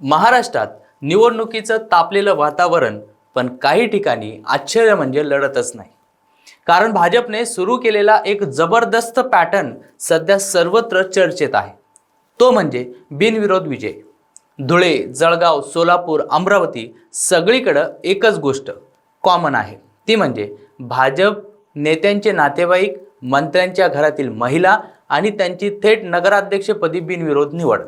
महाराष्ट्रात निवडणुकीचं तापलेलं वातावरण पण काही ठिकाणी आश्चर्य म्हणजे लढतच नाही. कारण भाजपने सुरू केलेला एक जबरदस्त पॅटर्न सध्या सर्वत्र चर्चेत आहे. तो म्हणजे बिनविरोध विजय. धुळे जळगाव सोलापूर अमरावती सगळीकडं एकच गोष्ट कॉमन आहे. ती म्हणजे भाजप नेत्यांचे नातेवाईक मंत्र्यांच्या घरातील महिला आणि त्यांची थेट नगराध्यक्षपदी बिनविरोध निवड.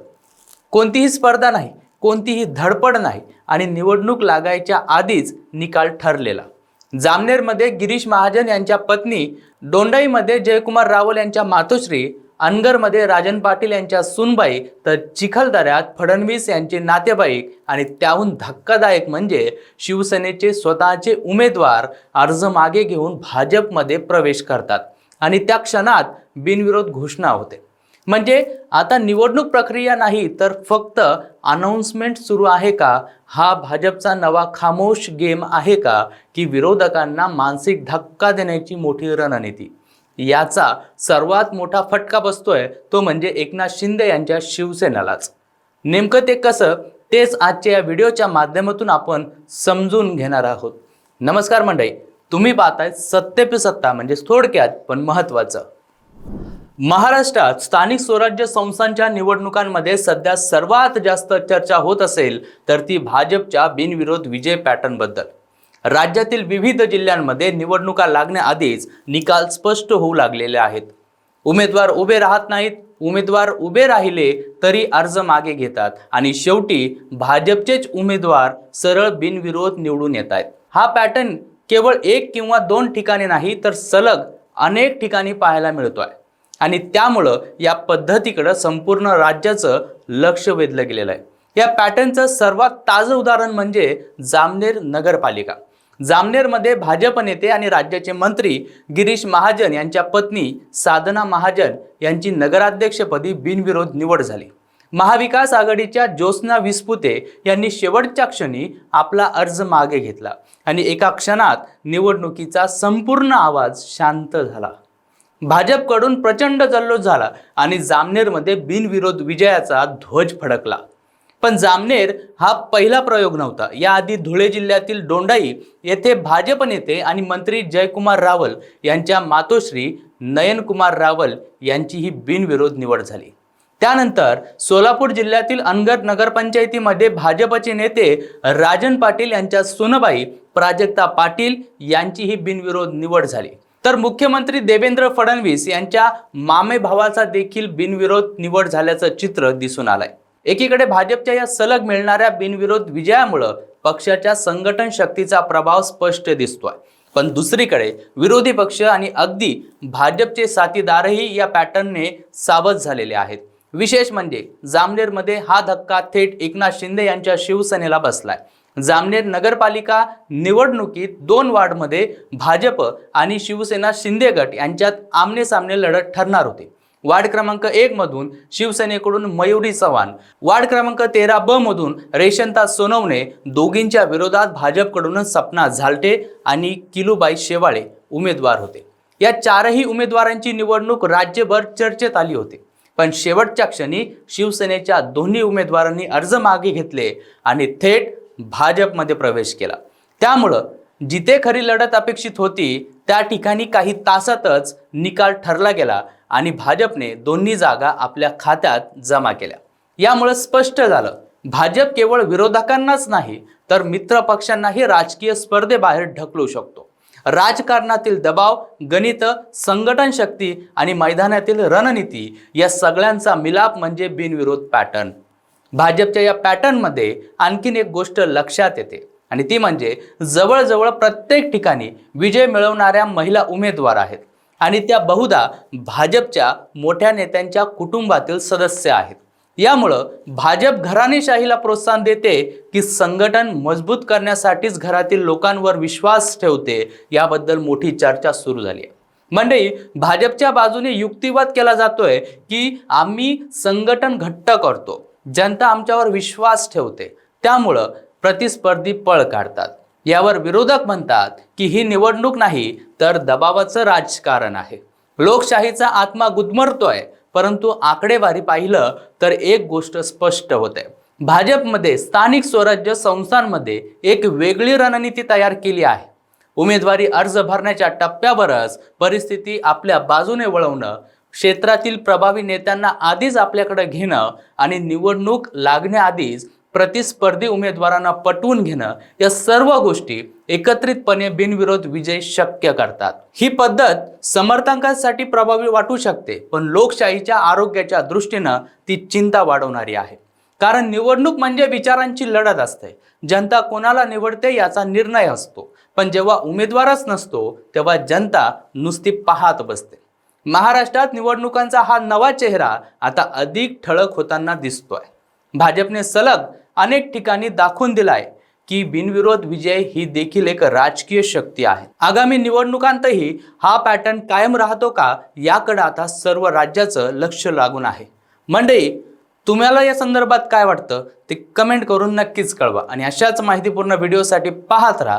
कोणतीही स्पर्धा नाही कोणतीही धडपड नाही आणि निवडणूक लागायच्या आधीच निकाल ठरलेला. जामनेरमध्ये गिरीश महाजन यांच्या पत्नी दोंडाईमध्ये जयकुमार रावल यांच्या मातोश्री अनगरमध्ये राजन पाटील यांच्या सुनबाई तर चिखलदऱ्यात फडणवीस यांचे नातेवाईक आणि त्याहून धक्कादायक म्हणजे शिवसेनेचे स्वतःचे उमेदवार अर्ज मागे घेऊन भाजपमध्ये प्रवेश करतात आणि त्या क्षणात बिनविरोध घोषणा होते. म्हणजे आता निवडणूक प्रक्रिया नाही तर फक्त अनाऊन्समेंट सुरू आहे का? हा भाजपचा नवा खामोश गेम आहे का? की विरोधकांना मानसिक धक्का देण्याची मोठी रणनीती. याचा सर्वात मोठा फटका बसतोय तो म्हणजे एकनाथ शिंदे यांच्या शिवसेनेलाच. नेमकं ते कसं? तेच आजच्या या व्हिडिओच्या माध्यमातून आपण समजून घेणार आहोत. नमस्कार मंडळी तुम्ही पाहताय सत्य पे सत्ता म्हणजे थोडक्यात पण महत्वाचं महाराष्ट्रात स्थानिक स्वराज्य संस्थांच्या निवडणुकांमध्ये सध्या सर्वात जास्त चर्चा होत असेल तर ती भाजपच्या बिनविरोध विजय पॅटर्नबद्दल राज्यातील विविध जिल्ह्यांमध्ये निवडणुका लागण्याआधीच निकाल स्पष्ट होऊ लागलेले आहेत. उमेदवार उभे राहत नाहीत. उमेदवार उभे राहिले तरी अर्ज मागे घेतात आणि शेवटी भाजपचेच उमेदवार सरळ बिनविरोध निवडून येत आहेत. हा पॅटर्न केवळ एक किंवा दोन ठिकाणी नाही तर सलग अनेक ठिकाणी पाहायला मिळतोय. आणि त्यामुळं या पद्धतीकडं संपूर्ण राज्याचं लक्ष वेधलं गेलेलं आहे. या पॅटर्नचं सर्वात ताजं उदाहरण म्हणजे जामनेर नगरपालिका. जामनेरमध्ये भाजप नेते आणि राज्याचे मंत्री गिरीश महाजन यांच्या पत्नी साधना महाजन यांची नगराध्यक्षपदी बिनविरोध निवड झाली. महाविकास आघाडीच्या ज्योत्स्ना विस्पुते यांनी शेवटच्या क्षणी आपला अर्ज मागे घेतला आणि एका क्षणात निवडणुकीचा संपूर्ण आवाज शांत झाला. भाजपकडून प्रचंड जल्लोष झाला आणि जामनेरमध्ये बिनविरोध विजयाचा ध्वज फडकला. पण जामनेर हा पहिला प्रयोग नव्हता. याआधी धुळे जिल्ह्यातील दोंडाई येथे भाजप नेते आणि मंत्री जयकुमार रावल यांच्या मातोश्री नयनकुमार रावल यांची ही बिनविरोध निवड झाली. त्यानंतर सोलापूर जिल्ह्यातील अनगर नगरपंचायतीमध्ये भाजपचे नेते राजन पाटील यांच्या सुनबाई प्राजक्ता पाटील यांचीही बिनविरोध निवड झाली. तर मुख्यमंत्री देवेंद्र फडणवीस यांच्या मामे भावाचा देखील बिनविरोध निवड झाल्याचं चित्र दिसून आलंय. एकीकडे भाजपच्या या सलग मिळणाऱ्या बिनविरोध विजयामुळं पक्षाच्या संघटन शक्तीचा प्रभाव स्पष्ट दिसतोय. पण दुसरीकडे विरोधी पक्ष आणि अगदी भाजपचे साथीदारही या पॅटर्नने सावध झालेले आहेत. विशेष म्हणजे जामनेरमध्ये हा धक्का थेट एकनाथ शिंदे यांच्या शिवसेनेला बसलाय. जामनेर नगरपालिका निवडणुकीत दोन वार्डमध्ये भाजप आणि शिवसेना शिंदे गट यांच्यात आमने सामने लढत ठरणार होते. वार्ड क्रमांक एक मधून शिवसेनेकडून मयुरी चव्हाण वार्ड क्रमांक तेरा ब मधून रेशनता सोनवणे दोघींच्या विरोधात भाजपकडून सपना झालटे आणि किलूबाई शेवाळे उमेदवार होते. या चारही उमेदवारांची निवडणूक राज्यभर चर्चेत आली होती. पण शेवटच्या क्षणी शिवसेनेच्या दोन्ही उमेदवारांनी अर्ज मागे घेतले आणि थेट भाजपमध्ये प्रवेश केला. त्यामुळं जिथे खरी लढत अपेक्षित होती त्या ठिकाणी काही तासातच निकाल ठरला गेला आणि भाजपने दोन्ही जागा आपल्या खात्यात जमा केल्या. यामुळे स्पष्ट झालं भाजप केवळ विरोधकांनाच नाही तर मित्र पक्षांनाही राजकीय स्पर्धेबाहेर ढकलू शकतो. राजकारणातील दबाव गणित संघटन शक्ती आणि मैदानातील रणनीती या सगळ्यांचा मिलाप म्हणजे बिनविरोध पॅटर्न. भाजपच्या या पॅटर्नमध्ये आणखीन एक गोष्ट लक्षात येते. आणि ती म्हणजे जवळजवळ प्रत्येक ठिकाणी विजय मिळवणाऱ्या महिला उमेदवार आहेत. आणि त्या बहुधा भाजपच्या मोठ्या नेत्यांच्या कुटुंबातील सदस्य आहेत. यामुळं भाजप घराणेशाहीला प्रोत्साहन देते की संघटन मजबूत करण्यासाठीच घरातील लोकांवर विश्वास ठेवते याबद्दल मोठी चर्चा सुरू झाली आहे. मंडळी भाजपच्या बाजूने युक्तिवाद केला जातोय की आम्ही संघटन घट्ट करतो. जनता आमच्यावर विश्वास ठेवते. त्यामुळं प्रतिस्पर्धी पळ काढतात. यावर विरोधक म्हणतात की ही निवडणूक नाही तर दबावाचं राजकारण आहे. लोकशाहीचा आत्मा गुदमरतोय परंतु आकडेवारी पाहिलं तर एक गोष्ट स्पष्ट होते. भाजपमध्ये स्थानिक स्वराज्य संस्थांमध्ये एक वेगळी रणनीती तयार केली आहे. उमेदवारी अर्ज भरण्याच्या टप्प्यावरच परिस्थिती आपल्या बाजूने वळवणं क्षेत्रातील प्रभावी नेत्यांना आधीच आपल्याकडे घेणं आणि निवडणूक लागण्याआधीच प्रतिस्पर्धी उमेदवारांना पटवून घेणं या सर्व गोष्टी एकत्रितपणे बिनविरोध विजय शक्य करतात. ही पद्धत समर्थकांसाठी प्रभावी वाटू शकते पण लोकशाहीच्या आरोग्याच्या दृष्टीनं ती चिंता वाढवणारी आहे. कारण निवडणूक म्हणजे विचारांची लढत असते. जनता कोणाला निवडते याचा निर्णय असतो. पण जेव्हा उमेदवारच नसतो तेव्हा जनता नुसती पाहत बसते. महाराष्ट्रात निवडणुकांचा हा नवा चेहरा आता अधिक ठळक होताना दिसतोय. भाजपने सलग अनेक ठिकाणी दाखवून दिलाय की बिनविरोध विजय ही देखील एक राजकीय शक्ती आहे. आगामी निवडणुकांतही हा पॅटर्न कायम राहतो का याकडे आता सर्व राज्याचं लक्ष लागून आहे. मंडळी तुम्हाला या संदर्भात काय वाटतं ते कमेंट करून नक्कीच कळवा आणि अशाच माहितीपूर्ण व्हिडिओसाठी पाहत राहा